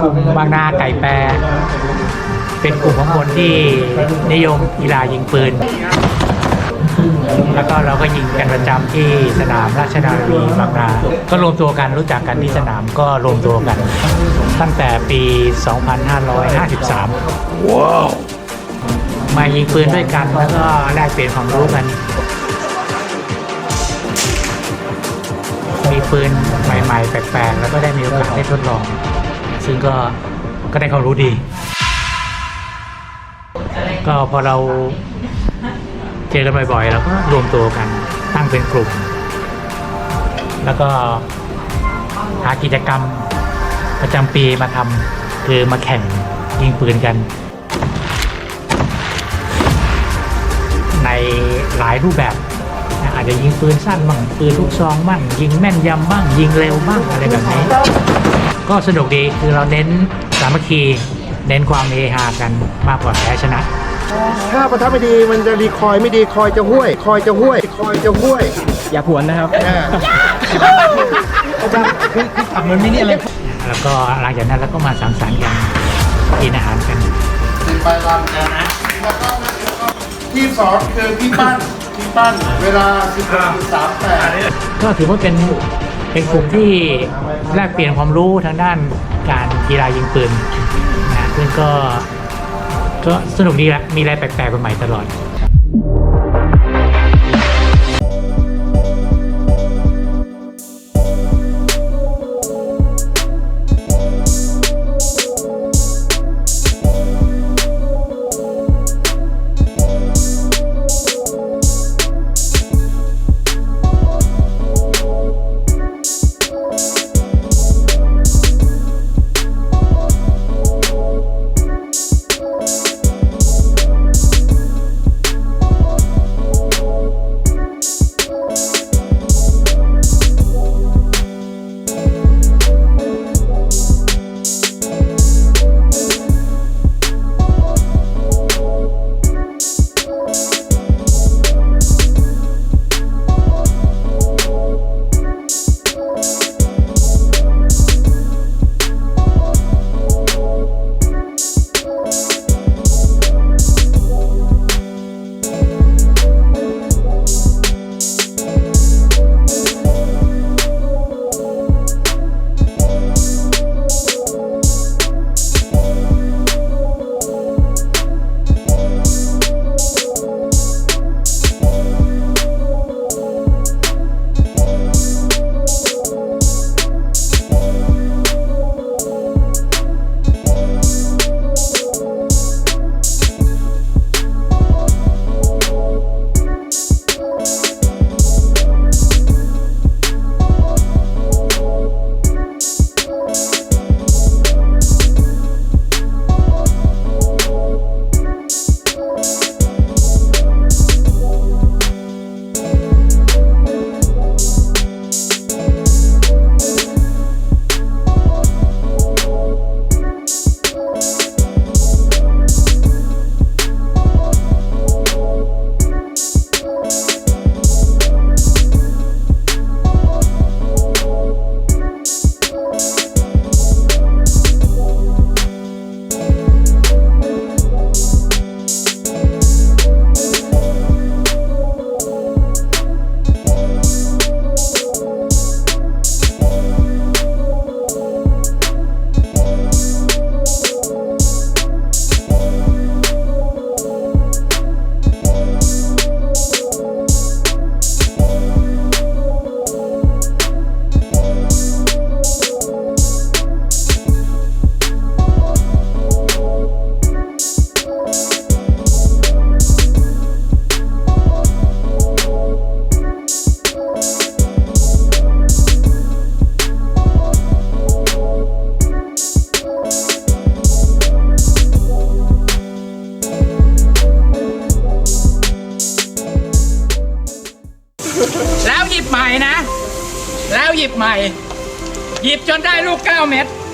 กลุ่มบางนาไก่แปร เป็นกลุ่มของคนที่นิยมกีฬายิงปืน แล้วก็เราก็ยิงกันประจำที่สนามราชนาวีบางนา ก็รวมตัวกันรู้จักกันที่สนามก็รวมตัวกัน ตั้งแต่ปี 2553 ว้าว มายิงปืนด้วยกันแล้วก็แลกเปลี่ยนความรู้กัน ปืนใหม่ๆ แปลกๆ แล้วก็ได้มีโอกาสได้ทดลอง ซึ่งก็ก็ได้ความรู้ดี ก็พอเราเจอกันบ่อยๆเราก็รวมตัวกันตั้งเป็นกลุ่ม แล้วก็หากิจกรรมประจำปีมาทำคือมาแข่งยิงปืนกัน ในหลายรูปแบบ อาจจะยิงปืนสั้นบ้างปืนลูกซองบ้างยิงแม่นยำบ้างยิงเร็วบ้างอะไรแบบนี้ก็สนุกดีคือเราเน้นสามัคคีเน้นความเฮฮากันมากกว่าแพ้ชนะ ถ้าประทับไม่ดีมันจะรีคอยไม่ดีคอยจะห้วย คอยจะห้วย คอยจะห้วย อย่าผวนนะครับอ่าขับมันไม่นี่อะไรแล้วก็หลังจากนั้นเราก็มาสังสรรค์กันกินอาหารกันเป็นไปตามกันนะแล้วก็ที่สองคือพี่ปั้น ตัน เวลา 16.38ก็ถือว่าเป็นเป็นกลุ่มที่แลกเปลี่ยนความรู้ทางด้านการกีฬายิงปืนนะซึ่งก็ก็สนุกดีละมีอะไรแปลกๆใหม่ๆตลอด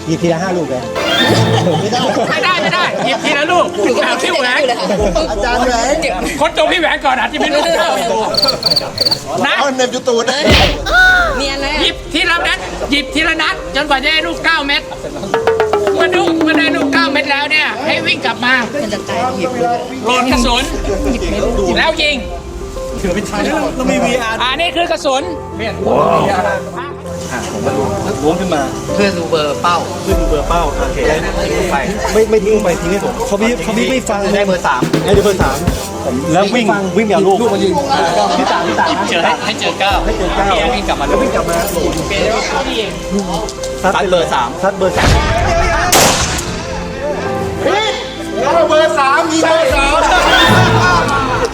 หยิบทีละห้าลูกเลยไม่ได้ไม่ได้หยิบทีละลูกเอาพี่แหวนอาจารย์ไหนคนตรงพี่แหวนก่อนอาจจะไม่รู้นะเอาเนมจุตูดนะเนียนเลยหยิบทีละนัดหยิบทีละนัดจนกว่าจะได้ลูกเก้าเม็ดเมื่อลูกเมื่อได้ลูกเก้าเม็ดแล้วเนี่ย ให้วิ่งกลับมามันจะตายหยิบโหลดกระสุนแล้วยิงเรามี VR อ่านี่คือกระสุน ล้วงขึ้นมาเพื่อดูเบอร์เป้าขึ้นดูเบอร์เป้าโอเคไปไม่ไม่ทิ้งลงไปทิ้งให้ผมเขาพี่เขาพี่ไม่ฟังได้เบอร์สามได้เบอร์สามแล้ววิ่งวิ่งแบบลูกลูกมายิงที่สามที่สามเจอให้ให้เจอเก้าให้เจอเก้าวิ่งกลับมาแล้ววิ่งกลับมาซัดเบอร์สามซัดเบอร์สามเอาเบอร์สามมีเบอร์สาม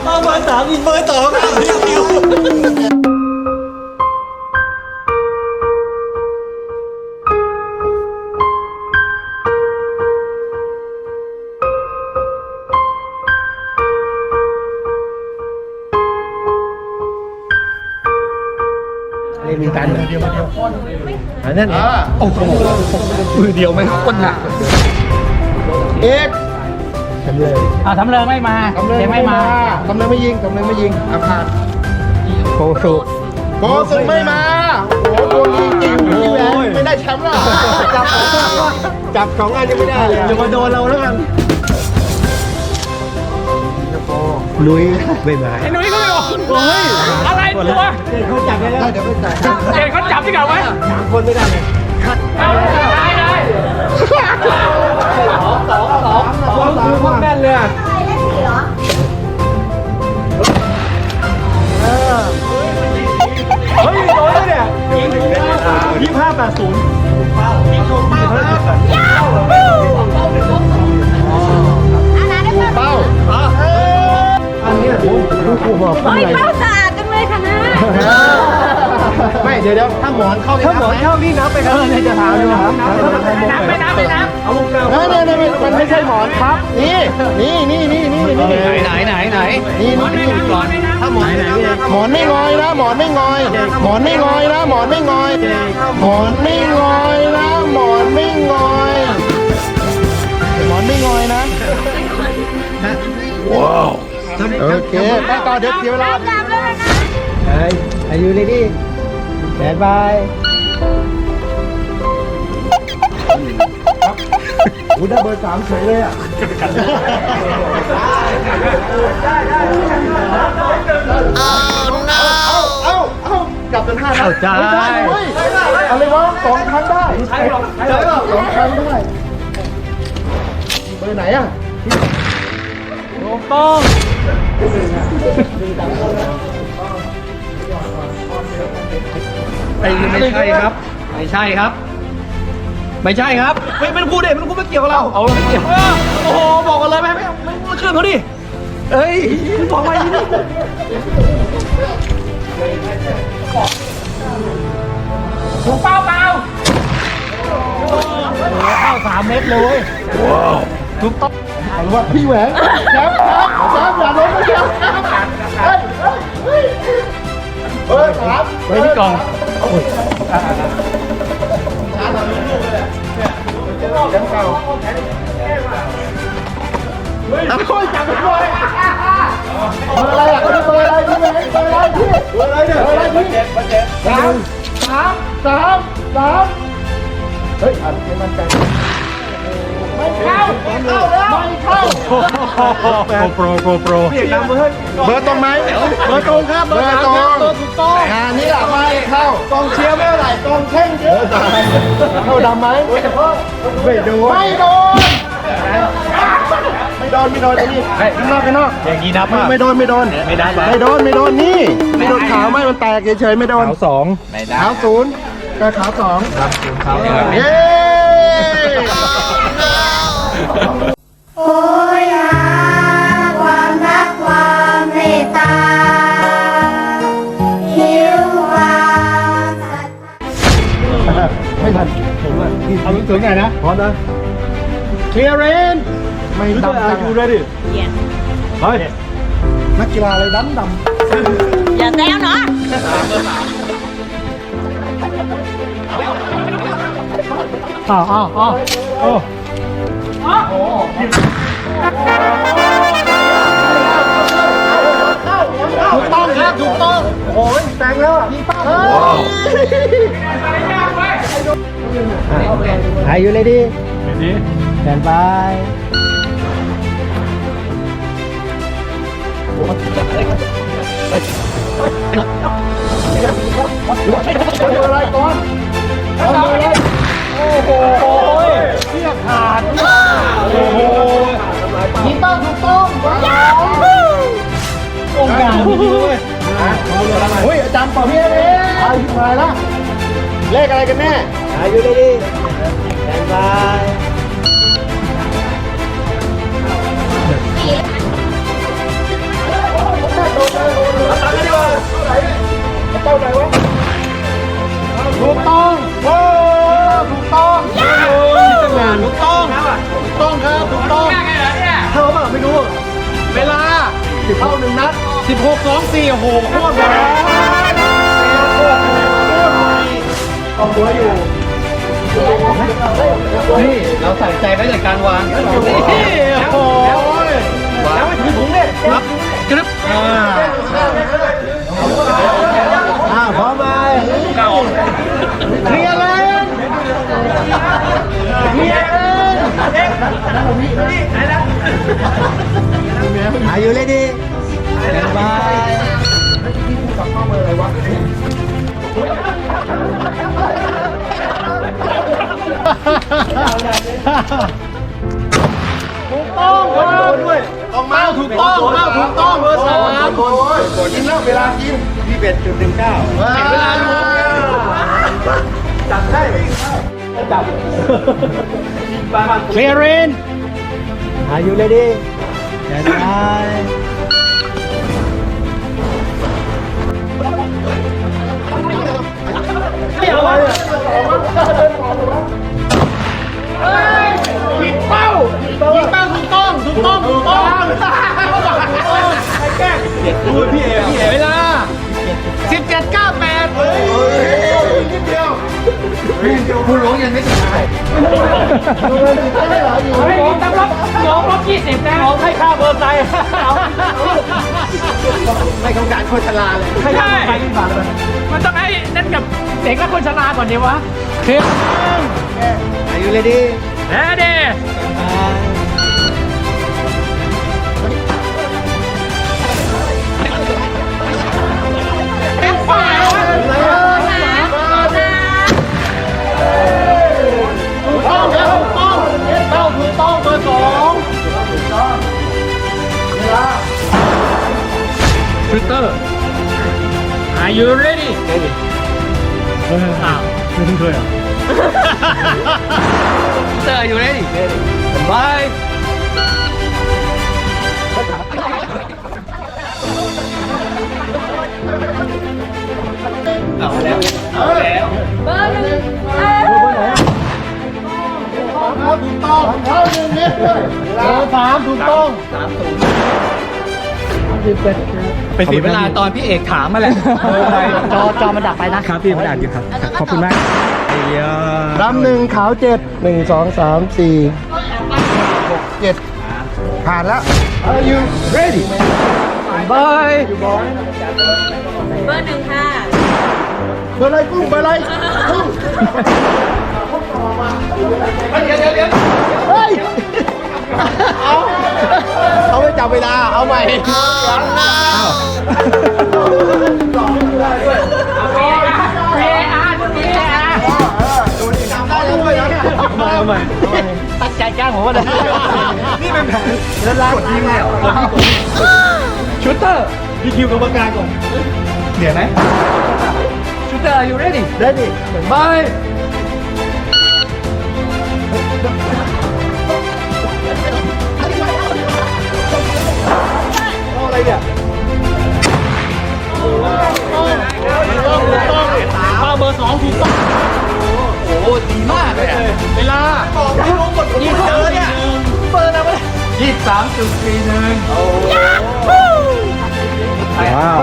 เอาเบอร์สามอีกเบอร์สอง เล่นมีกันเดียวเดียวอันนั้นเองโอ้โหมือเดียวไม่คนหนักเอกอ่าทำเลยไม่มาทำเลยไม่มาทำเลยไม่ยิงทำเลยไม่ยิงอาพาธโอ้โหโกสุไม่มาโอ้โหโดนยิงจริงพี่แหวนไม่ได้แชมป์หรอกจับจับสองอันยังไม่ได้เลยจะมาโดนเราแล้วกันลุยไม่มาไอ้หนุ่ยก็ เฮ้ยอะไรตัวเขาจับได้แล้วเดี๋ยวไม่จ่ายเด็กเขาจับที่เก่าไว้สามคนไม่ได้เลยเอาได้ได้สองคือพวกแม่นเลยอะเฮ้ย ดี๋ยวเดี๋ยวถ้าหมอนเข้าถ้าหมอนเข้านี่นับไปครับเนี่ยจะถามดูครับไม่นับไม่นับไม่นับเอาลูกเก้าเนี่ยเนี่ยเนี่ยมันไม่ใช่หมอนครับ นี่นี่นี่นี่นี่นี่ไหนไหนไหนนี่หมอนไม่นี่นับหมอนไม่นับถ้าหมอนไหนเนี่ยหมอนไม่งอยนะหมอนไม่งอย หมอนไม่งอยนะหมอนไม่งอย หมอนไม่งอยนะหมอนไม่งอยหมอนไม่งอยนะว้าวโอเคไปต่อเดี๋ยวเสียเวลาจับเลยนะเฮ้ยอายุเลยดิแบดบายอู้ได้เบอร์สามเฉยเลยอะเอาเอาเอากลับเป็นห้านะเข้าใจไม่ได้เว้ยอะไรวะสองครั้งได้ใช่หรอใช่หรอสองครั้งได้เบอร์ไหนอะ ไอ้ไม่ใช่ครับ ไม่ใช่ครับ ไม่ใช่ครับไม่เป็นครูเด็กเป็นครูไม่เกี่ยวกับเราเอาไม่เกี่ยวโอ้โหบอกกันเลยไม่ไม่ไม่ไม่เคลื่อนเขาดิเอ้ยบอกมาอย่างนี้ถูกเป้าเปล่าเข้าสามเมตรเลยถูกต้องเอาละว่าพี่แหวนแชมป์แชมป์แชมป์อย่าล้มนะแชมป์เฮ้ยเฮ้ยเฮ้ยเบอร์สามไว้ที่กล่องเอาโอ้ยจับไปเลยเบอร์อะไรอะเบอร์อะไรพี่แหวนเบอร์ อะไรพี่เบอร์อะไรเนี่ยเบอร์อะไรพี่สามสามสามสามเฮ้ยอ่านให้มั่นใจ ไม่เข้าไม่เข้าแล้วไม่เข้าโปรโปรโปรเรียกนำเบอร์เบอร์ตรงไหมเบอร์ตรงครับเบอร์ตรงเบอร์ถูกต้องงานนี้แหละไม่เข้ากองเชียร์ไม่เท่าไหร่กองแข่งเยอะเข้าดำไหมไม่โดนไม่โดนไม่โดนไม่โดนไอ้นี่ข้างนอกข้างนอกอย่างนี้นับไม่อะไม่โดนไม่โดนไม่ได้ไม่โดนไม่โดนนี่ไม่โดนขาวไม่มันแตกเฉยๆไม่โดนขาวสองขาวศูนย์กับขาวสองขาวเย้โอ้ยหาความรักความเมตตาหิวความศรัทธาไม่ทันผมอะเอาลูกถึงไงนะพร้อมนะเคลีย ร์เรนไม่รู้จักดำอายุเลยดิเฮ้ยนักกีฬาอะไรดำดำอย่าแซวเถูกต้องครับถูกต้องโอ้ยแต่งแล้วอะพี่ป้าเฮ้ย Are you ready ดี Stand by เอามืออะไรก่อนเอามืออะไร โอ้โหเที่ยขาด โอ้โหพี่ป้าถูกต้องว้าวองค์การดีด้วยเฮ้ยอาจารย์เป่าพี่เองอายุเท่าไรละเลขอะไรกันแน่ Are you ready Stand by ถูกต้องโอ้ถูกต้องตั้ นานถูกต้องถูกต้องครับถูกต้องยากไงเหรอเนี่ยเท่าเปล่าไม่รู้ เวลาเท่าหนึ่งนัด16 2 4โอ้โหโคตรโคตรเอาหัวอยู่นี่เราใส่ใจไว้ในการวางนี่โอ้โหแล้วไม่ถือถุงเนี่ยครับกรึ๊บอ่าอ่าพร้อมไหมเคลียร์เลยเคลียร์เลย Are you ready Stand by ถูกต้องครับด้วยต้องเมาถูกต้องเมาถูกต้องเบอร์สามกินแล้วเวลากินพี่เป็ดจุดหนึ่งเก้าเวลาอยู่จับได้จับ Clearing Are you ready Stand by ผิดเป้ายิงเป้าถูกต้องถูกต้องถูกต้องใครแกล้งดูพี่เอพี่เอเวลา17 98เฮ้ยนิดเดียว คุณหลวงยังไม่ถึงไหนดูเลยได้เหรออยู่เฮ้ยตำรับน้องลบยี่สิบนะน้องให้ค่าเบอร์ไซค์เอาให้เขาการโฆษณาเลยไม่ได้มันต้องให้นั่นกับเด็กและคนชราก่อนดีวะคือ Are you ready แน่เด้ ไปเสียเวลาตอนพี่เอกถามมาแหละจอจอมันดับไปนะครับพี่มันดับอยู่ครับ ขอบคุณมากไอ้ยาดำหนึ่งขาวเจ็ดหนึ่งสองสามสี่หกเจ็ดผ่านแล้ว Are you ready บายเบอร์หนึ่งค่ะ เบอร์อะไรกุ้งเบอร์อะไรกุ้งเดี๋ยวเดี๋ยวเดี๋ยวเฮ้ย เอาเขาไม่จับเวลา เอาใหม่มาใหม่ตัดใจจ้างผมว่าเลยนี่เป็นแผนแล้วลากดยิงเลยเหรอชูเตอร์พี่คิวกรรมการก่อนเดี๋ยวนะชูเตอร์ are you ready ได้ดิบายเอาา3.41โอ้โหว้าว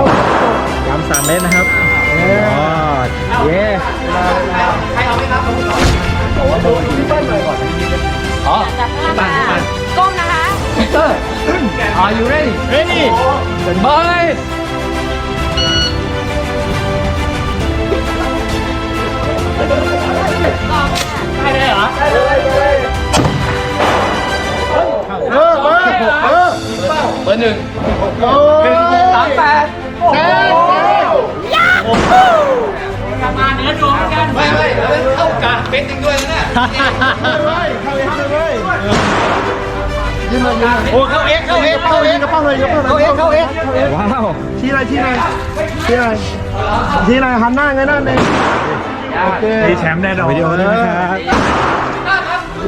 ย้ำสามเมตรนะครับอ๋อเย้ใครเอาไหมครับผมว่าโดนที่เปิ้ลเลยก่อนอ๋อพี่ปั่นก้มนะคะพีเตอร์ Are you ready ready บายได้เลยเหรอได้เลย อเออเออเบอร์หนึ่งโอ้สามแปดแซ่บแซ่บกลับมาเนื้อดวงกันไม่ไม่เข้ากาเป็นจริงด้วยนะยืนเลยยืนเลยโอ้เข้าเอ็กเข้าเอ็กเข้าเอ็กกระเป๋าเลยกระเป๋าเลยเข้าเอ็กเข้าเอ็กว้าวชี้อะไรชี้อะไรชี้อะไรชี้อะไรหันหน้าไงนั่นเองโอเคมีแชมป์แน่นอนวิดีโอด้นะครับ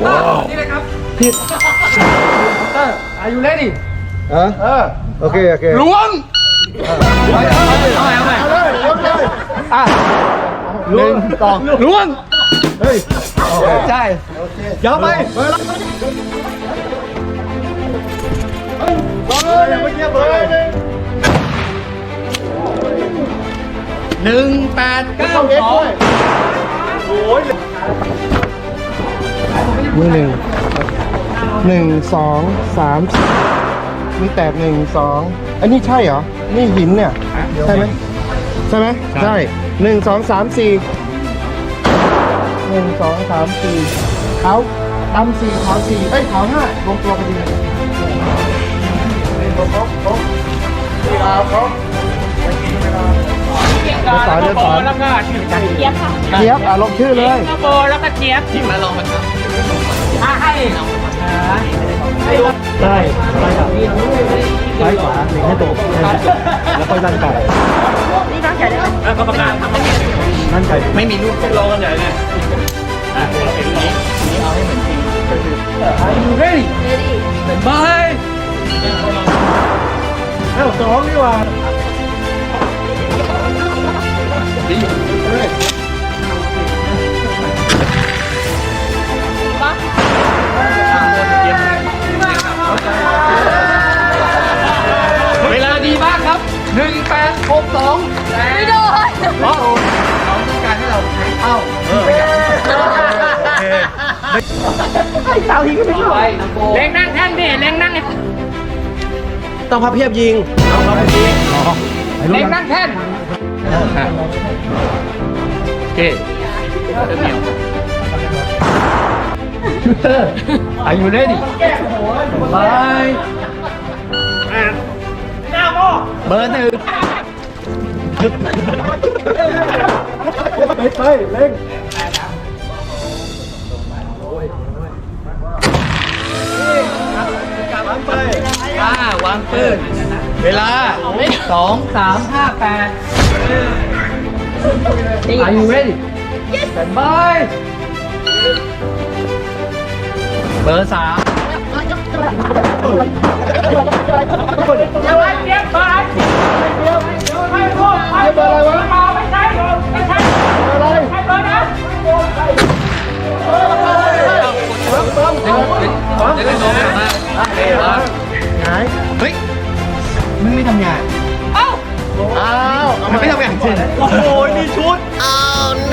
ว้าวนี่เลยครับผิด Are you ready เออเออโอเคโอเคล้วงเอาไปเอาไปเอาไปเอาเลยยกเลยอะหนึ่งสองล้วงเฮ้ยใช่ยาวไปเบอร์ละเบอร์อย่างเมื่อกี้เบอร์หนึ่งหนึ่งแปดเก้าเข้าเอ็กสอด้วยงโอ้ยมือหนึ่ง หนึ่งสองสามมีแตกหนึ่งสองอันนี้ใช่เหรอ นี่หินเนี่ย ใช่ไหมใช่ไหมใช่หนึ่งสองสามสี่หนึ่งสองสามสี่เขาดำสี่ขาวสี่เอ้ยขาวห้ารวมตัวกันดีครบครบครบสี่ขาวครบสอนโบแล้วก็ชื่อจันเทียบค่ะเทียบอะลงชื่อเลยก็โบแล้วก็เจี๊ยบที่มาลองมาครับอะให้ ได้ซ้ายซ้ายขวาเล็งให้ตรงแล้วค่อยลั่นไก่นี่น้องใหญ่ได้ไหมแล้วก็ประกาศลั่นไก่ไม่มีลูกลองกันใหญ่เลยอะเราเป็นนี้นี่เอาให้เหมือนจริงก็คือ Are you ready เรดี้บายเอ้าสองนี่หว่าเวลาดีมากครับหนึ่งแปดหกสองไม่โดนเพราะเขาต้องการให้เราใช้เท่าประหยัดเท่าทีก็ไม่ช่วยเล็งนั่งแท่นดิเล็งนั่งต้องพับเพียบยิงเล็งนั่งแท่นโอเคเดี๋ยว ชูเตอร์ Are you ready บายเบอร์หนึ่งไปไปเล่งอ่าวางปืนเวลาสองสามห้าแปด Are you ready Yes Stand by เบอร์สามอย่าไว้เสียงเบอร์อะไรไม่พูดไม่พูดไม่ไม่ใช่อะไรไม่เบอร์นะจะได้ลงมาเฮ้ยหายเฮ้ยมึงไม่ทำงานอ้าวเอามันไม่ทำงานจริง โอ้โหมีชุด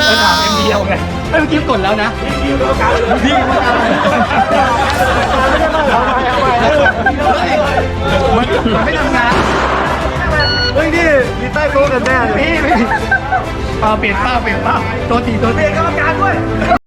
ไปถามเอ็มเดียวไงเมื่อกี้กดแล้วนะพี่รรมการพี่รรมการเอาไปเอาไปมันมันไม่ทำงานเฮ้ยนี่มีใต้โต๊ะกันแน่เลยพี่พี่เปล่าเปลี่ยนเปล่าเปลี่ยนเปล่าตัวตีตัวตีกรรมการด้วย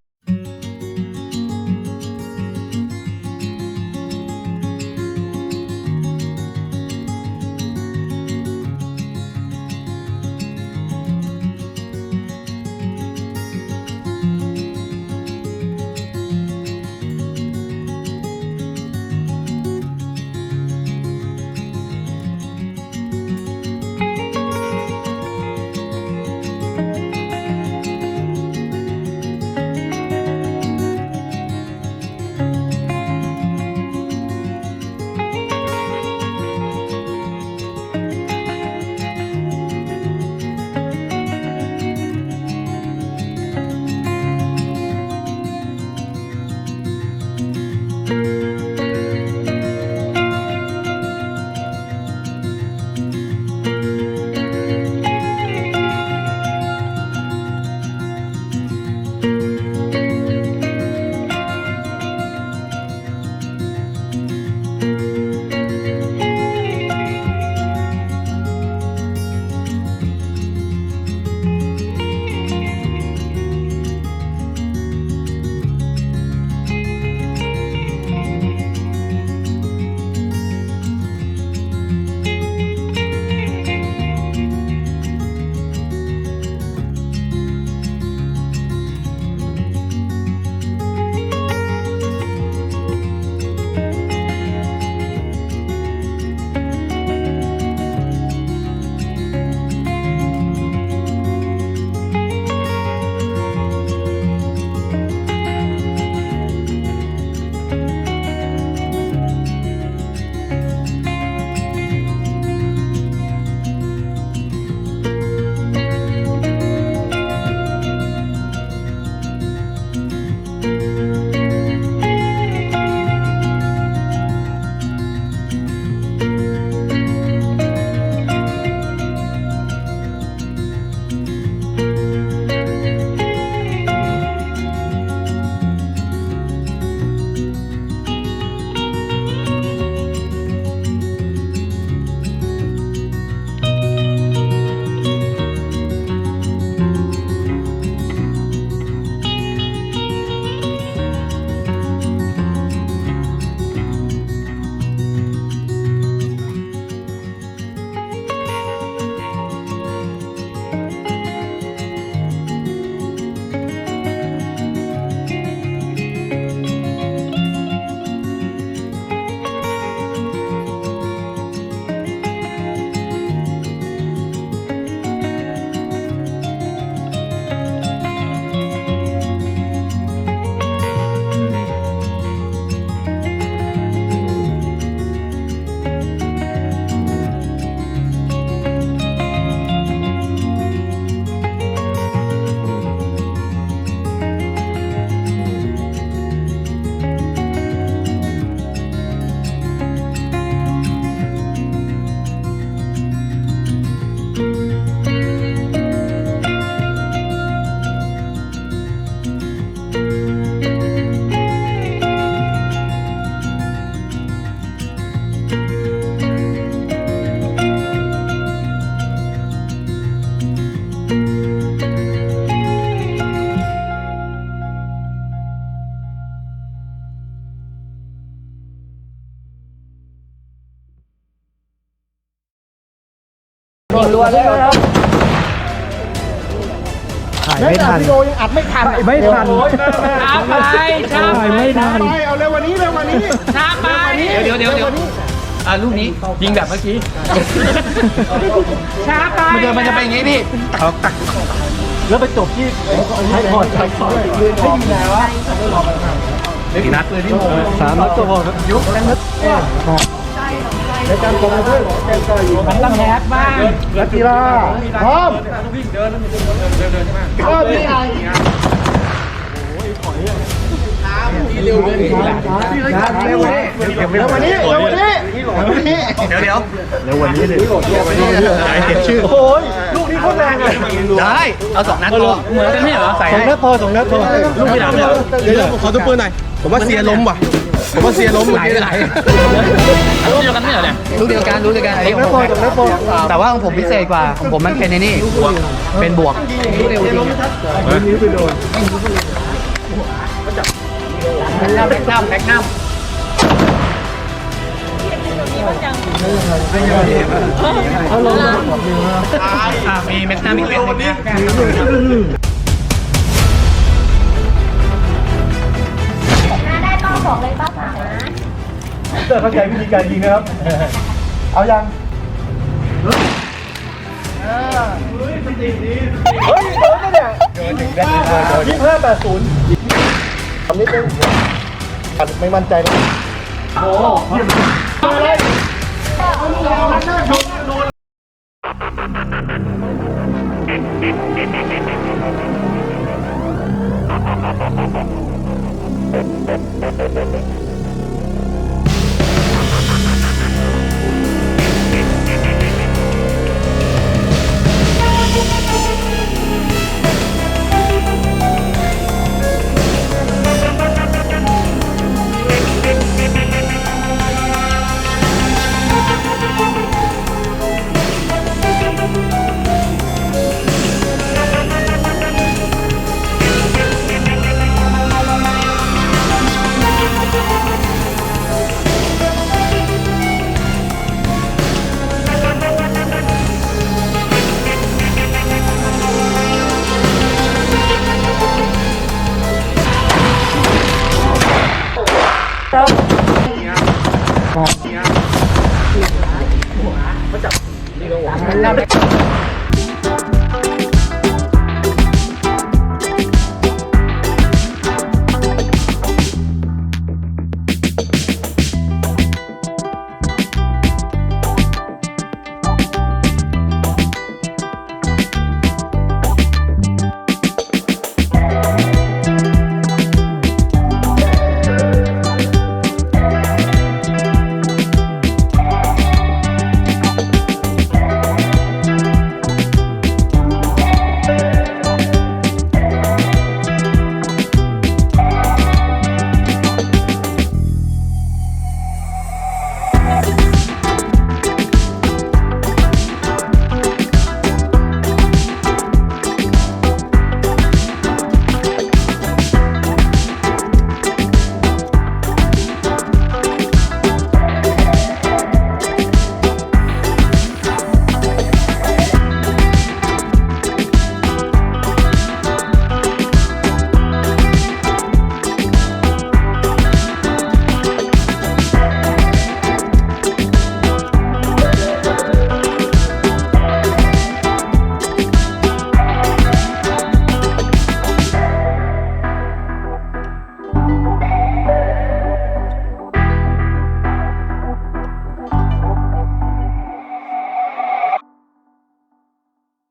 ถ่ายไม่ทันวิดีโอยังอัดไม่ทันไม่ทันช้าไปช้าไปไม่ทันไปเอาเร็ววันนี้เร็ววันนี้ช้าไปเดี๋ยวเดี๋ยวเดี๋ยวอ่าลูกนี้ยิงแบบเมื่อกี้ช้าไปมันจะมันจะเป็นอย่างงี้พี่แล้วไปจบที่ใช้พอดใช้พอดยืนบอกไงวะกี่นัดเลยที่สามนัดก็พอครับยุบแล้วนัด ในการกงเพื่อนแกก็อยู่มันต้องแฮปบ้างนักกีฬาพร้อมก็พี่ไอ้โอ้ยถอยเร็วเลยเร็ววันนี้เร็ววันนี้เร็ววันนี้เร็ววันนี้เดี๋ยวเดี๋ยวเร็ววันนี้เลยเห็นชื่อโอ้ยลูกนี้โคตรแรงเลยได้เอาสองนัดพอเหมือนกันไหมเหรอใส่สองนัดพอสองนัดพอลูกไม่ดับเลยเดี๋ยวขอตัวปืนหน่อยผมว่าเสียล้มว่ะ ผมว่าเสียล้มไหลไหลลูกเดียวกันไม่เหรอเนี่ยลูกเดียวกันลูกเดียวกันไอ้สองนัดพอสองนัดพอแต่ว่าของผมพิเศษกว่าของผมมันเป็นในนี่เป็นบวกลูกเดียวจริงนี้ไปโดนแม็กนัมแม็กนัมแม็กนัมมีแม็กนัมอีกเล่มนึง บอกเลยป้าสาวนะ เตอร์เข้าใจวิธีการยิงนะครับ เอายัง เฮ้ยโดนปะเนี่ยยี่ห้าแปดศูนย์ทำนิดนึงไม่มั่นใจแล้วโอ้โห หัวหัาจับนี่ก็หัว